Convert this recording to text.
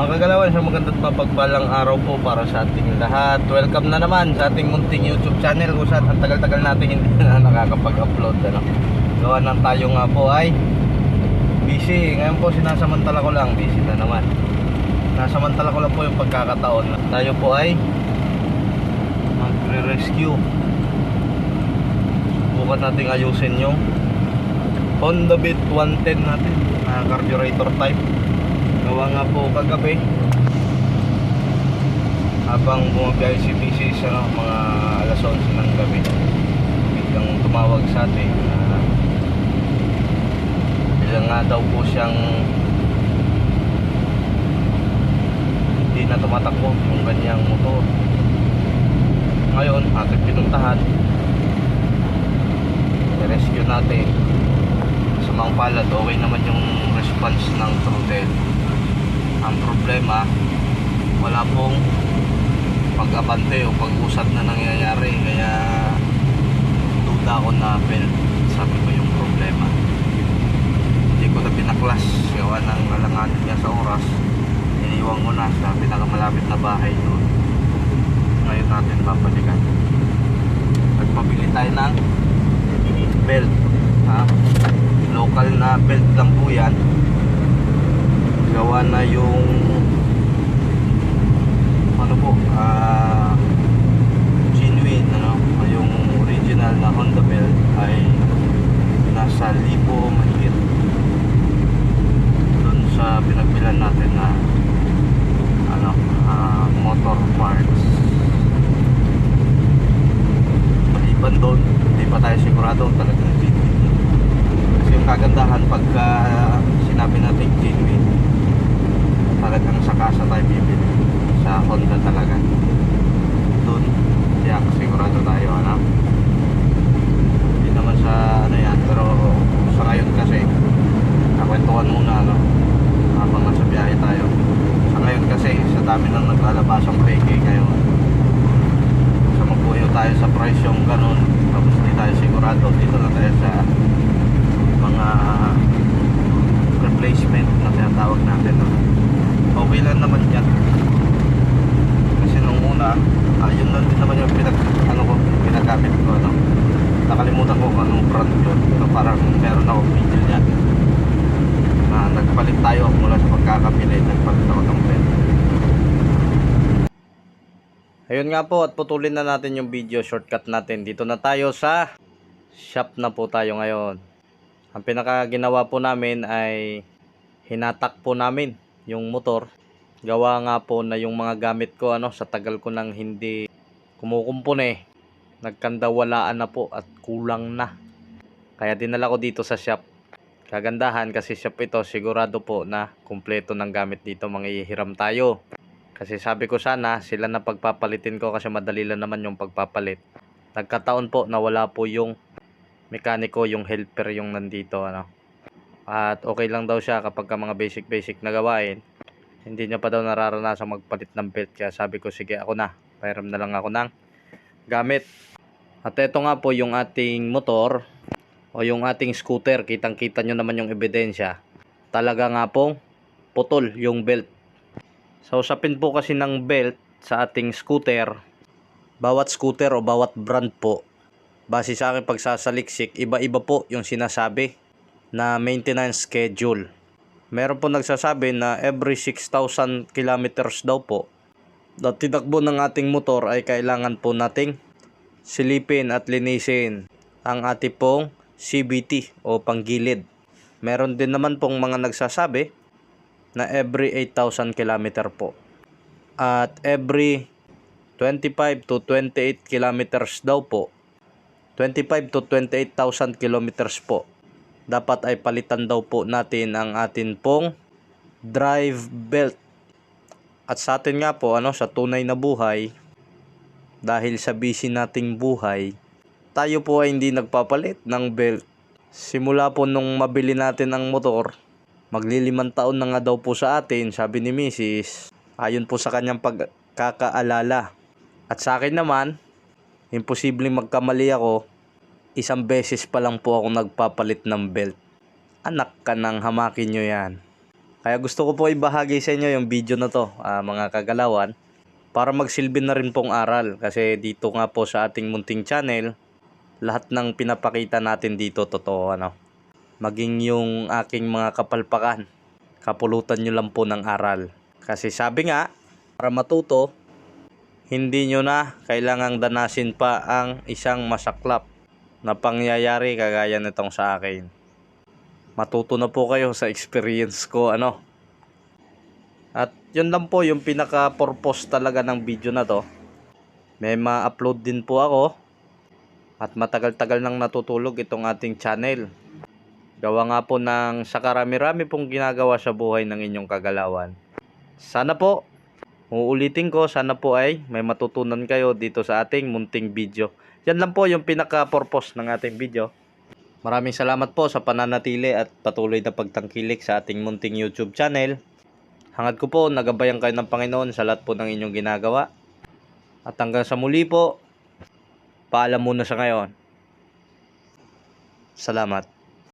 Mga kagalawan, sa magandang mapagpalang araw po para sa ating lahat. Welcome na naman sa ating munting YouTube channel kung saan ang tagal-tagal natin hindi na nakakapag-upload. Ano? Gawa ng tayo nga po ay busy. Ngayon po sinasamantala ko lang, busy na naman. Nasamantala ko lang po yung pagkakataon. Tayo po ay magre-rescue. Subukan natin ayusin yung Honda Beat 110 natin na carburetor type gawa nga po kagabi. Habang bumabiyahe si Mrs. ano, mga alas 11 ng gabi. Biglang tumawag sa atin na bilang nga daw po siyang hindi na tumatakbo yung kanyang motor. Ngayon ating pinuntahan. I-rescue natin. Sa mga palad okay naman yung response ng throttle ang problema wala pong pag-abante o pag-usad na nangyayari. Kaya duda ko na belt sabi ko yung problema. Hindi ko na pinaklas gawa ng alanganin niya sa oras. Iniwan ko na sa pinakamalapit na bahay doon. Ngayon natin babalikan. Nagpabili tayo ng belt ha? Local na belt lang po yan gawa na yung ano po ah genuine ano yung original na Honda belt ay nasa libo mahigit. Dun sa pinagbilan natin na ano ah, motor parts. Maliban doon hindi pa tayo sigurado talagang genuine. Kasi yung kagandahan pagka sinabi natin genuine talagang sa kasa tayo bibili? Sa Honda talaga. Doon kaya sigurado tayo ano? Hindi naman sa ano yan pero sa ngayon kasi nakwentuhan muna ano? Habang nasa biyahe tayo. Sa ngayon kasi sa dami nang naglalabas ang peke ngayon sa magpuyo tayo sa price yung ganun tapos hindi tayo sigurado dito na tayo sa mga replacement na tinatawag natin no? Okay lang naman yan. Kasi nung una ayun lang din naman yung pinag ano ko pinagamit ko ano. Nakalimutan ko kung anong brand yun. Pero parang meron ako video niya na nagpalit tayo mula sa pagkakabili nagpalit ako ng pen ayun nga po at putulin na natin yung video shortcut natin. Dito na tayo sa shop na po tayo ngayon. Ang pinaka ginawa po namin ay hinatak po namin yung motor gawa nga po na yung mga gamit ko ano sa tagal ko nang hindi kumukumpone nagkandawalaan na po at kulang na. Kaya dinala ko dito sa shop. Kagandahan kasi shop ito sigurado po na kumpleto ng gamit dito manghihiram tayo. Kasi sabi ko sana sila na pagpapalitin ko kasi madali lang naman yung pagpapalit. Nagkataon po na wala po yung mekaniko yung helper yung nandito ano. At okay lang daw siya kapag ka mga basic basic na gawain hindi niya pa daw nararanasan magpalit ng belt kaya sabi ko sige ako na. Pairam na lang ako ng gamit. At ito nga po yung ating motor o yung ating scooter. Kitang kita nyo naman yung ebidensya. Talaga nga pong putol yung belt. Sa usapin po kasi ng belt sa ating scooter bawat scooter o bawat brand po base sa aking pagsasaliksik iba-iba po yung sinasabi na maintenance schedule meron po nagsasabi na every 6,000 kilometers daw po na tinakbo ng ating motor ay kailangan po nating silipin at linisin ang ating pong CBT o panggilid. Meron din naman pong mga nagsasabi na every 8,000 kilometer po. At every 25 to 28 kilometers daw po. 25 to 28,000 kilometers po dapat ay palitan daw po natin ang atin pong drive belt. At sa atin nga po, ano, sa tunay na buhay, dahil sa busy nating buhay, tayo po ay hindi nagpapalit ng belt. Simula po nung mabili natin ang motor, maglilimang taon na nga daw po sa atin, sabi ni Mrs. Ayon po sa kanyang pagkakaalala. At sa akin naman, imposibleng magkamali ako isang beses pa lang po ako nagpapalit ng belt. Anak ka ng hamakin nyo yan. Kaya gusto ko po ibahagi sa inyo yung video na to, ah, mga kagalawan, para magsilbi na rin pong aral. Kasi dito nga po sa ating munting channel, lahat ng pinapakita natin dito totoo ano. Maging yung aking mga kapalpakan, kapulutan nyo lang po ng aral. Kasi sabi nga, para matuto, hindi nyo na kailangang danasin pa ang isang masaklap na pangyayari kagaya nitong sa akin. Matuto na po kayo sa experience ko ano. At yun lang po yung pinaka-purpose talaga ng video na to. May ma-upload din po ako. At matagal-tagal nang natutulog itong ating channel. Gawa nga po ng sa karami-rami pong ginagawa sa buhay ng inyong kagalawan. Sana po, uulitin ko, sana po ay may matutunan kayo dito sa ating munting video. Yan lang po yung pinaka-purpose ng ating video. Maraming salamat po sa pananatili at patuloy na pagtangkilik sa ating munting YouTube channel. Hangad ko po, nagabayan kayo ng Panginoon sa lahat po ng inyong ginagawa. At hanggang sa muli po, paalam muna sa ngayon. Salamat.